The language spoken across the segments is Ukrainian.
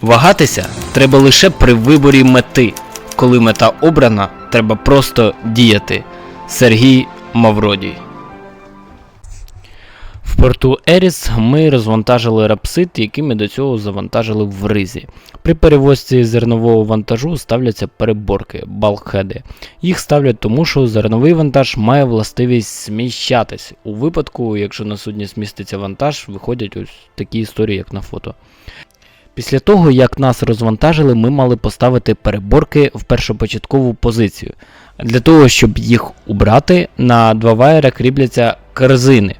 Вагатися треба лише при виборі мети. Коли мета обрана, треба просто діяти. Сергій Мавродій. В порту Еріс ми розвантажили рапсит, який ми до цього завантажили в ризі. При перевозці зернового вантажу ставляться переборки, балкхеди. Їх ставлять тому, що зерновий вантаж має властивість зміщатись. У випадку, якщо на судні зміститься вантаж, виходять ось такі історії, як на фото. Після того, як нас розвантажили, ми мали поставити переборки в першопочаткову позицію. Для того, щоб їх убрати, на два ваєра кріпляться корзини,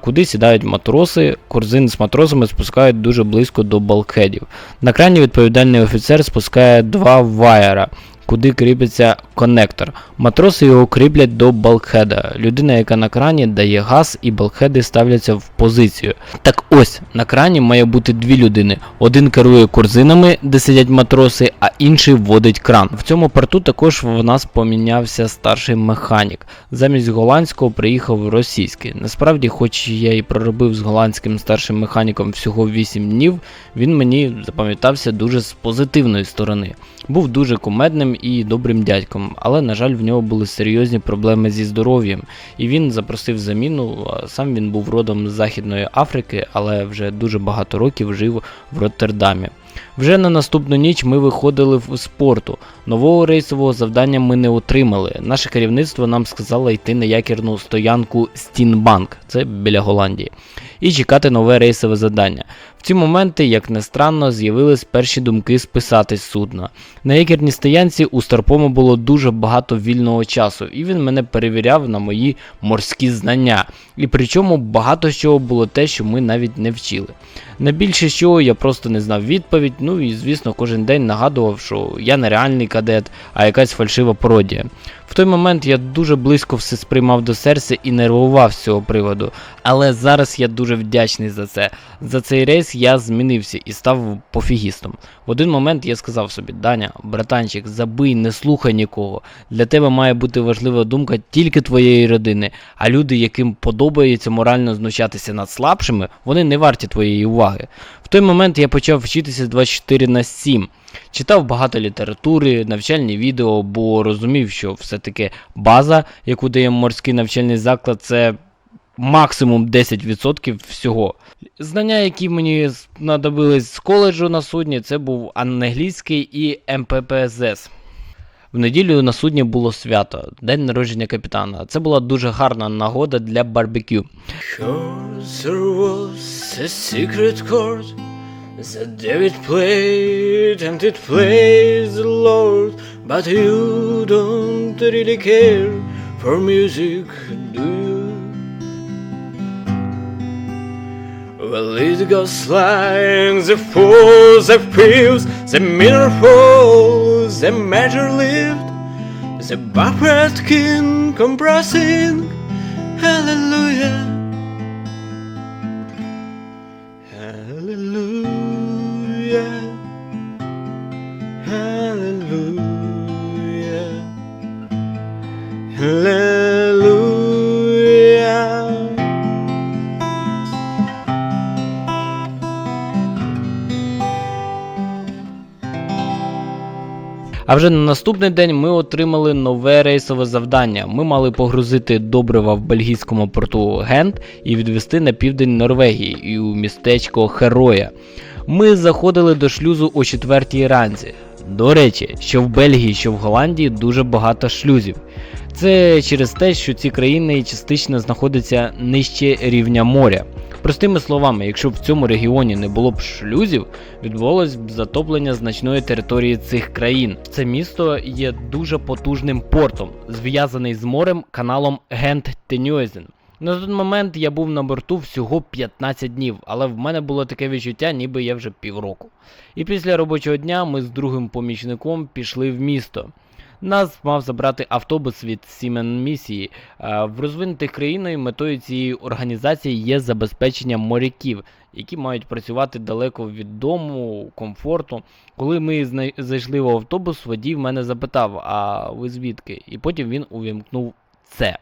куди сідають матроси. Корзини з матросами спускають дуже близько до балкхедів. На крані відповідальний офіцер спускає два ваєра, куди кріпиться коннектор. Матроси його кріплять до балкхеда. Людина, яка на крані, дає газ, і балкхеди ставляться в позицію. Так ось на крані має бути дві людини. Один керує корзинами, де сидять матроси, а інший вводить кран. В цьому порту також в нас помінявся старший механік. Замість голландського приїхав російський. Насправді, хоч я і проробив з голландським старшим механіком всього 8 днів, він мені запам'ятався дуже з позитивної сторони. Був дуже кумедним і добрим дядьком, але, на жаль, в нього були серйозні проблеми зі здоров'ям, і він запросив заміну. Сам він був родом з Західної Африки, але вже дуже багато років жив в Роттердамі. Вже на наступну ніч ми виходили в спорту. Нового рейсового завдання ми не отримали. Наше керівництво нам сказало йти на якірну стоянку Стінбанк, це біля Голландії, і чекати нове рейсове завдання. Ці моменти, як не странно, з'явились перші думки списати з судна. На якірній стоянці у Старпому було дуже багато вільного часу, і він мене перевіряв на мої морські знання. І причому багато чого було те, що ми навіть не вчили. На більше чого я просто не знав відповідь, ну і звісно, кожен день нагадував, що я не реальний кадет, а якась фальшива пародія. В той момент я дуже близько все сприймав до серця і нервував з цього приводу. Але зараз я дуже вдячний за це. За цей рейс я змінився і став пофігістом. В один момент я сказав собі: Даня, братанчик, забий, не слухай нікого. Для тебе має бути важлива думка тільки твоєї родини, а люди, яким подобається морально знущатися над слабшими, вони не варті твоєї уваги. В той момент я почав вчитися 24 на 7. Читав багато літератури, навчальні відео, бо розумів, що все-таки база, яку дає морський навчальний заклад, це максимум 10% всього. Знання, які мені знадобились з коледжу на судні, це був англійський і МППЗС. В неділю на судні було свято, день народження капітана. Це була дуже гарна нагода для барбекю. There was a secret chord that David played and it plays the Lord, but you don't really care for music, do you? Well, it goes like the fools, the fills, the minor falls, the major lift, the backward king compressing, hallelujah. Hallelujah. А вже на наступний день ми отримали нове рейсове завдання. Ми мали погрузити добрива в бельгійському порту Гент і відвести на південь Норвегії і у містечко Хероя. Ми заходили до шлюзу о 4 ранці. До речі, що в Бельгії, що в Голландії дуже багато шлюзів. Це через те, що ці країни частично знаходяться нижче рівня моря. Простими словами, якщо б в цьому регіоні не було б шлюзів, відбувалось б затоплення значної території цих країн. Це місто є дуже потужним портом, зв'язаний з морем каналом гент теньойзен На той момент я був на борту всього 15 днів, але в мене було таке відчуття, ніби я вже півроку. І після робочого дня ми з другим помічником пішли в місто. Нас мав забрати автобус від Сімен місії. В розвинутих країнах метою цієї організації є забезпечення моряків, які мають працювати далеко від дому, комфорту. Коли ми зайшли в автобус, водій мене запитав: А ви звідки? І потім він увімкнув це.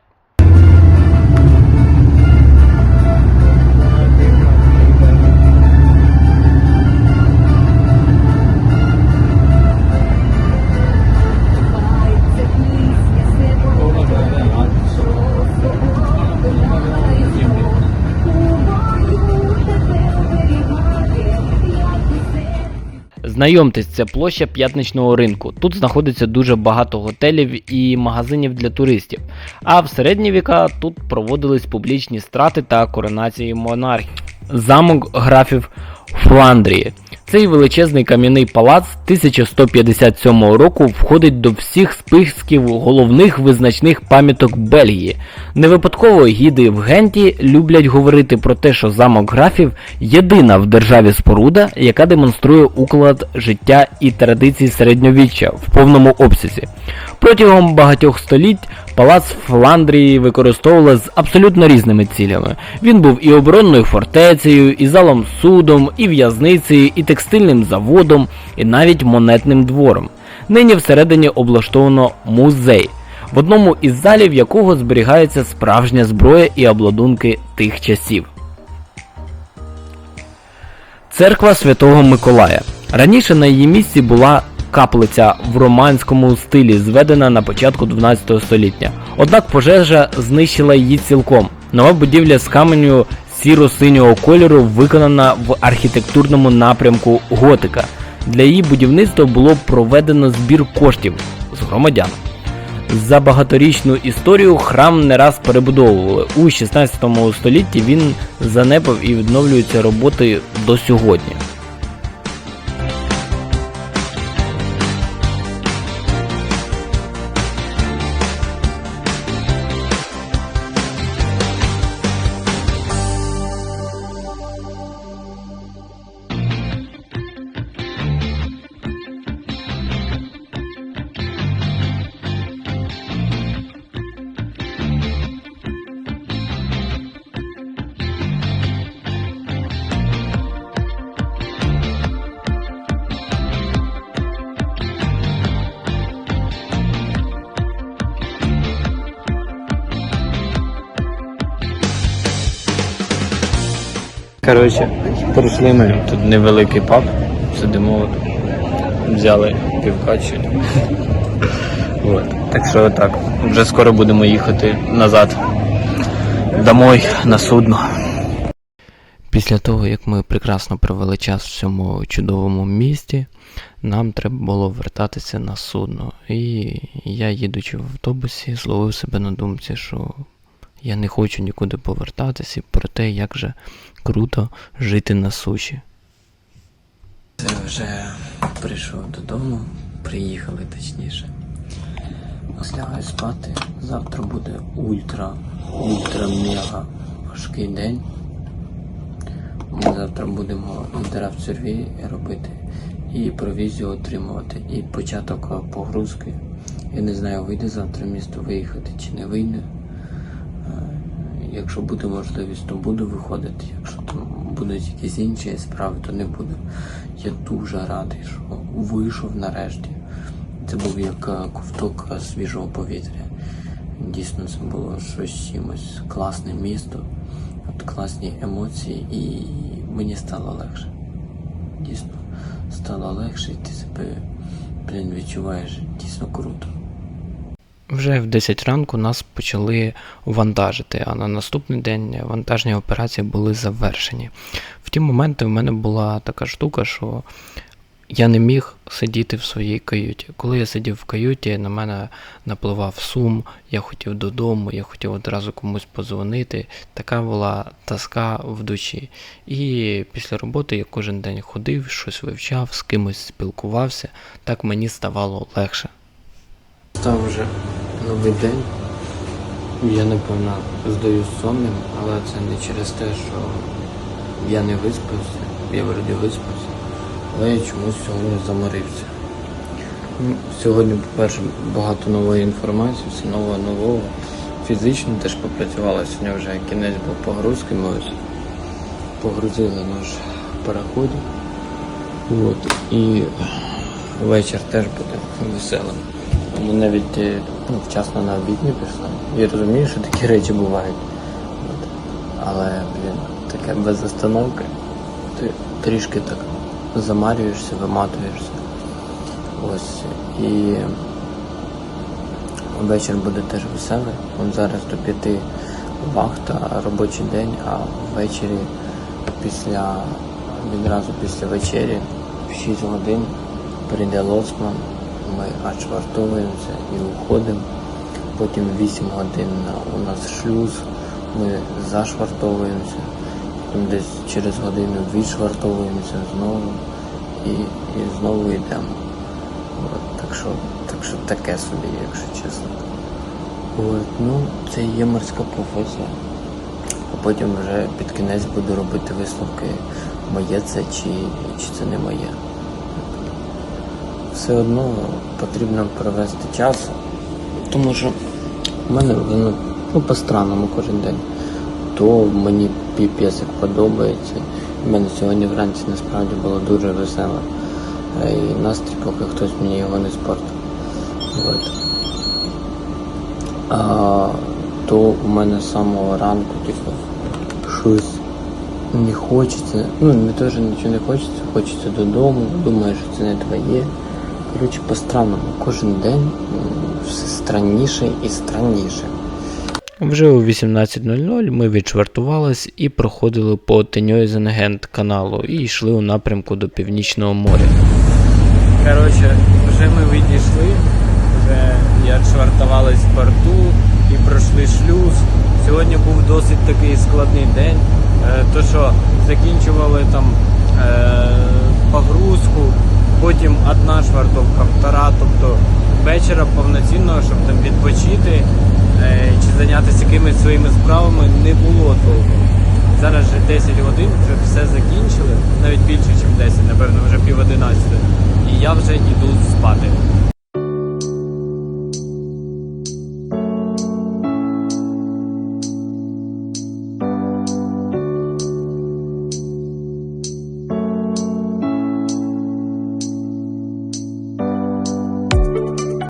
Знайомтесь, це площа п'ятничного ринку. Тут знаходиться дуже багато готелів і магазинів для туристів. А в середні віка тут проводились публічні страти та коронації монархів. Замок графів Фландрії. Цей величезний кам'яний палац 1157 року входить до всіх списків головних визначних пам'яток Бельгії. Не випадково гіди в Генті люблять говорити про те, що замок графів єдина в державі споруда, яка демонструє уклад життя і традицій середньовіччя в повному обсязі. Протягом багатьох століть палац Фландрії використовували з абсолютно різними цілями. Він був і оборонною фортецею, і залом судом, і в'язницею, і текстильним заводом, і навіть монетним двором. Нині всередині облаштовано музей, в одному із залів якого зберігається справжня зброя і обладунки тих часів. Церква Святого Миколая. Раніше на її місці була каплиця в романському стилі, зведена на початку 12 століття. Однак пожежа знищила її цілком. Нова будівля з каменю сіро-синього кольору виконана в архітектурному напрямку готика. Для її будівництва було проведено збір коштів з громадян. За багаторічну історію храм не раз перебудовували. У 16 столітті він занепав і відновлюються роботи до сьогодні. Коротше, прийшли ми тут невеликий паб, сидимо, взяли півка чи. Так що отак. Вже скоро будемо їхати назад. Домой на судно. Після того, як ми прекрасно провели час в цьому чудовому місті, нам треба було вертатися на судно. І я, їдучи в автобусі, зловив себе на думці, що я не хочу нікуди повертатися, про те, як же круто жити на суші. Це вже прийшов додому, приїхали точніше. Лягаю спати. Завтра буде ультра, ультра мега важкий день. Ми завтра будемо в церві робити і провізію отримувати, і початок погрузки. Я не знаю, вийде завтра місто виїхати чи не вийде. Якщо буде можливість, то буду виходити. Якщо там будуть якісь інші справи, то не буду. Я дуже радий, що вийшов нарешті. Це був як е, ковток свіжого повітря. Дійсно, це було щось чимось класне місто, от класні емоції, і мені стало легше. Дійсно, стало легше, і ти себе блін, відчуваєш дійсно круто. Вже в 10 ранку нас почали вантажити, а на наступний день вантажні операції були завершені. В ті моменти в мене була така штука, що я не міг сидіти в своїй каюті. Коли я сидів в каюті, на мене напливав сум, я хотів додому, я хотів одразу комусь подзвонити. Така була тоска в душі. І після роботи я кожен день ходив, щось вивчав, з кимось спілкувався, так мені ставало легше. Став вже новий день. Я напевно здаюсь сонним, але це не через те, що я не виспався, я вроді виспався, але я чомусь сьогодні заморився. Ну, Сьогодні, по-перше, багато нової інформації, все нового нового. Фізично теж попрацювала, сьогодні вже кінець був погрузки, ми ось погрузили наш пароходик. От, і вечір теж буде веселим. Ми навіть е, ну, вчасно на обід не пішли. Я розумію, що такі речі бувають. От. Але, блін, таке без остановки. Ти трішки так замарюєшся, виматуєшся. Ось. І вечір буде теж веселий. От зараз до п'яти вахта, робочий день, а ввечері після відразу після вечері в 6 годин прийде лоцман, ми отшвартовуємося і уходимо. Потім 8 годин у нас шлюз, ми зашвартовуємося, потім десь через годину відшвартовуємося знову і, і знову йдемо. От, так, що, так що таке собі, якщо чесно. От, ну, це є морська професія. А потім вже під кінець буду робити висновки, моє це чи, чи це не моє. Все одно потрібно провести час, тому що в мене воно ну, по-странному кожен день. То мені як подобається. У мене сьогодні вранці насправді було дуже весело. Е, І настрій, поки хтось мені його не спортив. От. А, то у мене з самого ранку, типу, щось не хочеться. Ну, не те, що нічого не хочеться, хочеться додому, думаю, що це не твоє. Коротше, по-странному, кожен день все странніше і странніше. Вже о 18.00 ми відшвартувались і проходили по Теньойзенгент каналу і йшли у напрямку до Північного моря. Коротше, вже ми відійшли, вже я швартувались в порту і пройшли шлюз. Сьогодні був досить такий складний день. Е, То що закінчували там е, погрузку, потім одна швартовка, втора, тобто вечора повноцінного, щоб там відпочити е, чи зайнятися якимись своїми справами, не було толком. Зараз вже 10 годин, вже все закінчили, навіть більше, ніж 10, напевно, вже пів 11. І я вже йду спати.